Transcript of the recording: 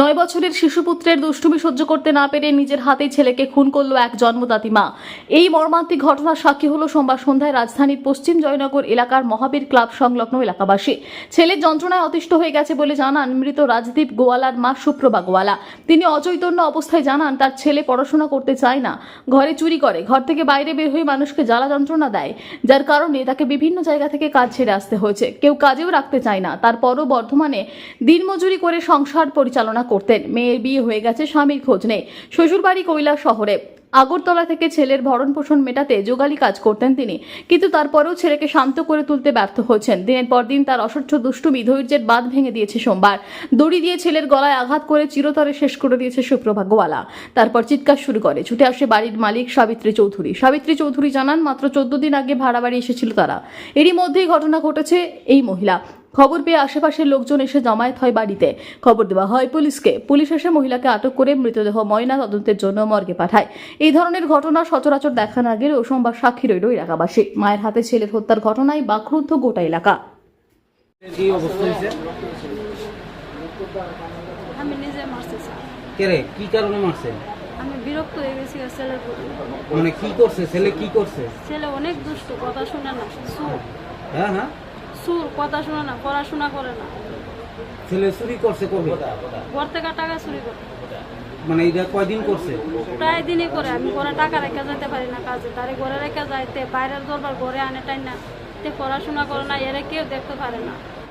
নয় বছরের শিশুপুত্রের দুষ্টুমি সহ্য করতে না পেরে নিজের হাতেই ছেলেকে খুন করল এক জন্মদাতি মা। এই মর্মান্তিক ঘটনার সাক্ষী হলো সোমবার সন্ধ্যায় রাজধানীর পশ্চিম জয়নগর এলাকার মহাবীর ক্লাব সংলগ্ন এলাকাবাসী। ছেলের যন্ত্রণায় অতিষ্ঠ হয়ে গেছে বলে জানান মৃত রাজদীপ গোয়ালার মা সুপ্রভা গোয়ালা। তিনি অচৈতন্য অবস্থায় জানান, তার ছেলে পড়াশোনা করতে চায় না। ঘরে চুরি করে, ঘর থেকে বাইরে বের হয়ে মানুষকে জ্বালা যন্ত্রণা দেয়, যার কারণে তাকে বিভিন্ন জায়গা থেকে কাজ ছেড়ে আসতে হয়েছে। কেউ কাজেও রাখতে চায় না। তারপরও বর্ধমানে দিনমজুরি করে সংসার পরিচালনা করতেন। মেয়ের বিয়ে হয়ে গেছে, স্বামীর খোঁজ নেই। শ্বশুরবাড়ি কৈলা শহরে। আগরতলা থেকে ছেলের ভরণ পোষণ মেটাতে যোগালি কাজ করতেন তিনি। কিন্তু তারপরেও ছেলেকে শান্ত করে তুলতে ব্যর্থ হয়েছেন। দিনের পর দিন তার অসহ্য দুষ্টুমি, ধৈর্যের বাঁধ ভেঙে দিয়েছে সোমবার। দড়ি দিয়ে ছেলের গলায় আঘাত করে চিরতরে শেষ করে দিয়েছে সুপ্রভা গোয়ালা তারপর চিৎকার শুরু করে। ছুটে আসে বাড়ির মালিক সাবিত্রী চৌধুরী। সাবিত্রী চৌধুরী জানান, মাত্র চোদ্দ দিন আগে ভাড়া বাড়ি এসেছিল তারা। এরই মধ্যেই ঘটনা ঘটেছে এই মহিলা। খবর পেয়ে আশেপাশের লোকজন এসে জমায়েত হয় বাড়িতে। খবর দেওয়া হয় পুলিশকে। পুলিশ এসে মহিলাকে আটক করে মৃতদেহ ময়না তদন্তের জন্য মর্গে পাঠায়। এই ধরনের ঘটনা সচরাচর দেখা না গেলেও সোমবার সাক্ষী রইল এলাকাবাসী। মায়ের হাতে ছেলের হত্যার ঘটনায় বাক্রুদ্ধ গোটা এলাকা। কি আমি নিজে মারছি স্যার। কে কি কারণে মারছে? আমি বিরক্ত হয়ে গেছি ছেলের প্রতি। মানে কি করছে? ছেলে কি করছে? ছেলে অনেক দুষ্ট কথা শুনে না হ্যাঁ হ্যাঁ। সুর কথা শুনে না পড়াশোনা করে না। ছেলে চুরি করছে কবে? ঘর থেকে টাকা চুরি করে। মানে এটা কয়দিন করছে? প্রায় দিনই করে আমি ঘরে টাকা রেখে যেতে পারি না কাজে। তারে ঘরে রেখে যাইতে বাইরের দরবার ঘরে আনে টাই না তে পড়াশোনা করে না এরা কেউ দেখতে পারে না।